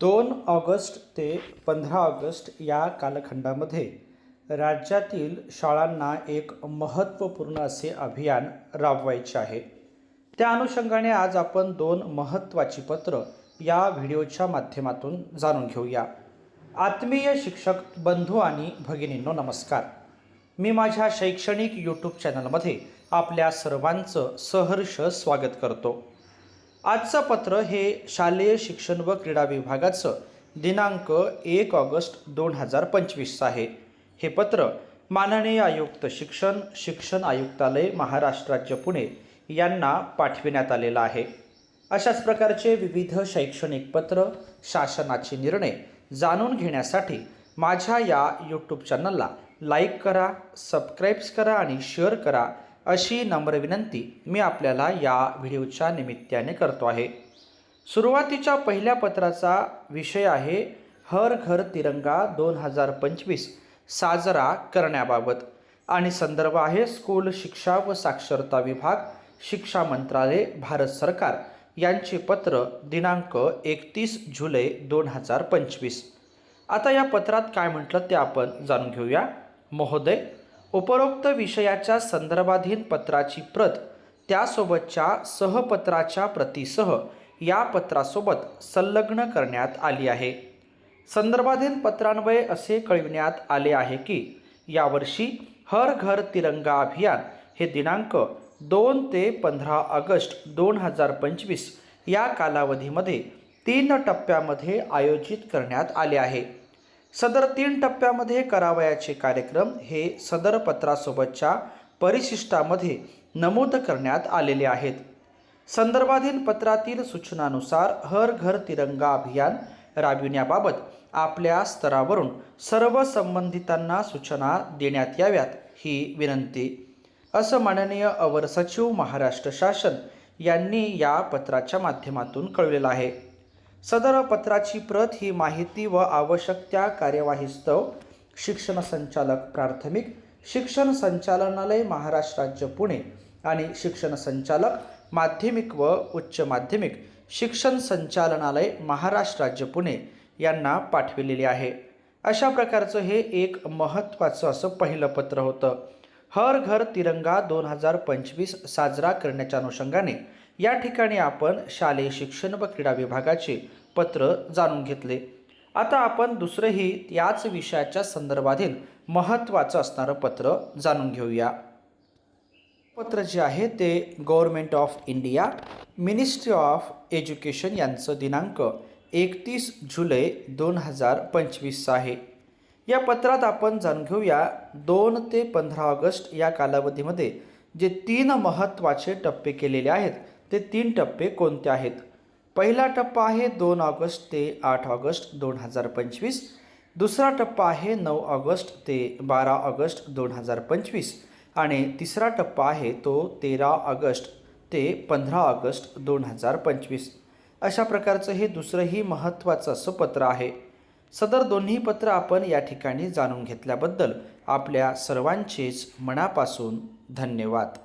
दोन ऑगस्ट ते पंधरा ऑगस्ट या कालखंडामध्ये राज्यातील शाळांना एक महत्त्वपूर्ण असे अभियान राबवायचे आहे. त्या अनुषंगाने आज आपण दोन महत्त्वाची पत्र या व्हिडिओच्या माध्यमातून जाणून घेऊया. आत्मीय शिक्षक बंधू आणि भगिनींनो नमस्कार. मी माझ्या शैक्षणिक यूट्यूब चॅनलमध्ये आपल्या सर्वांचं सहर्ष स्वागत करतो. आजचं पत्र हे शालेय शिक्षण व क्रीडा विभागाचं. दिनांक एक ऑगस्ट दोन हजार पंचवीसचं आहे. हे पत्र माननीय आयुक्त शिक्षण शिक्षण आयुक्तालय महाराष्ट्र राज्य पुणे यांना पाठविण्यात आलेलं आहे. अशाच प्रकारचे विविध शैक्षणिक पत्र शासनाचे निर्णय जाणून घेण्यासाठी माझ्या या यूट्यूब चॅनलला लाईक करा सबस्क्राईब्स करा आणि शेअर करा. अशी नम्र विनंती मी आपल्याला या व्हिडिओच्या निमित्ताने करतो आहे. सुरुवातीच्या पहिल्या पत्राचा विषय आहे हर घर तिरंगा दोन हजार पंचवीस साजरा करण्याबाबत. आणि संदर्भ आहे स्कूल शिक्षा व साक्षरता विभाग शिक्षा मंत्रालय भारत सरकार यांचे पत्र दिनांक एकतीस जुलै दोन हजार पंचवीस. आता या पत्रात काय म्हटलं ते आपण जाणून घेऊया. महोदय उपरोक्त विषयाच्या संदर्भाधीन पत्राची प्रत त्यासोबतच्या सहपत्राच्या प्रतीसह या पत्रासोबत संलग्न करण्यात आली आहे. संदर्भाधीन पत्रान्वये असे कळविण्यात आले आहे की यावर्षी हर घर तिरंगा अभियान हे दिनांक दोन ते पंधरा ऑगस्ट दोन हजार पंचवीस या कालावधीमध्ये तीन टप्प्यामध्ये आयोजित करण्यात आले आहे. सदर तीन टप्प्यामध्ये करावयाचे कार्यक्रम हे सदर पत्रासोबतच्या परिशिष्टामध्ये नमूद करण्यात आलेले आहेत. संदर्भाधीन पत्रातील सूचनानुसार हर घर तिरंगा अभियान राबविण्याबाबत आपल्या स्तरावरून सर्व संबंधितांना सूचना देण्यात याव्यात ही विनंती. असं माननीय अवर सचिव महाराष्ट्र शासन यांनी या पत्राच्या माध्यमातून कळविलेलं आहे. सदर पत्राची प्रत ही माहिती व आवश्यक त्या कार्यवाहीस्तव शिक्षण संचालक प्राथमिक शिक्षण संचालनालय महाराष्ट्र राज्य पुणे आणि शिक्षण संचालक माध्यमिक व उच्च माध्यमिक शिक्षण संचालनालय महाराष्ट्र राज्य पुणे यांना पाठविलेले आहे. अशा प्रकारचं हे एक महत्त्वाचं असं पहिलं पत्र होतं. हर घर तिरंगा दोन हजार पंचवीस साजरा करण्याच्या अनुषंगाने या ठिकाणी आपण शालेय शिक्षण व क्रीडा विभागाचे पत्र जाणून घेतले. आता आपण दुसरंही याच विषयाच्या संदर्भातील महत्त्वाचं असणारं पत्र जाणून घेऊया. पत्र जे आहे ते government of India ministry of education यांचं दिनांक एकतीस जुलै दोन हजार पंचवीसचं आहे. या पत्रात आपण जाणून घेऊया दोन ते पंधरा ऑगस्ट या कालावधीमध्ये जे तीन महत्त्वाचे टप्पे केलेले आहेत ते तीन टप्पे कोणते आहेत? पहिला टप्पा आहे दोन ऑगस्ट ते आठ ऑगस्ट दोन हजार पंचवीस. दुसरा टप्पा आहे नऊ ऑगस्ट ते बारा ऑगस्ट दोन हजार पंचवीस. आणि तिसरा टप्पा आहे तो तेरा ऑगस्ट ते पंधरा ऑगस्ट दोन हजार पंचवीस. अशा प्रकारचं हे दुसरंही महत्त्वाचं असं पत्र आहे. सदर दोन्ही पत्र आपण या ठिकाणी जाणून घेतल्याबद्दल आपल्या सर्वांचेच मनापासून धन्यवाद.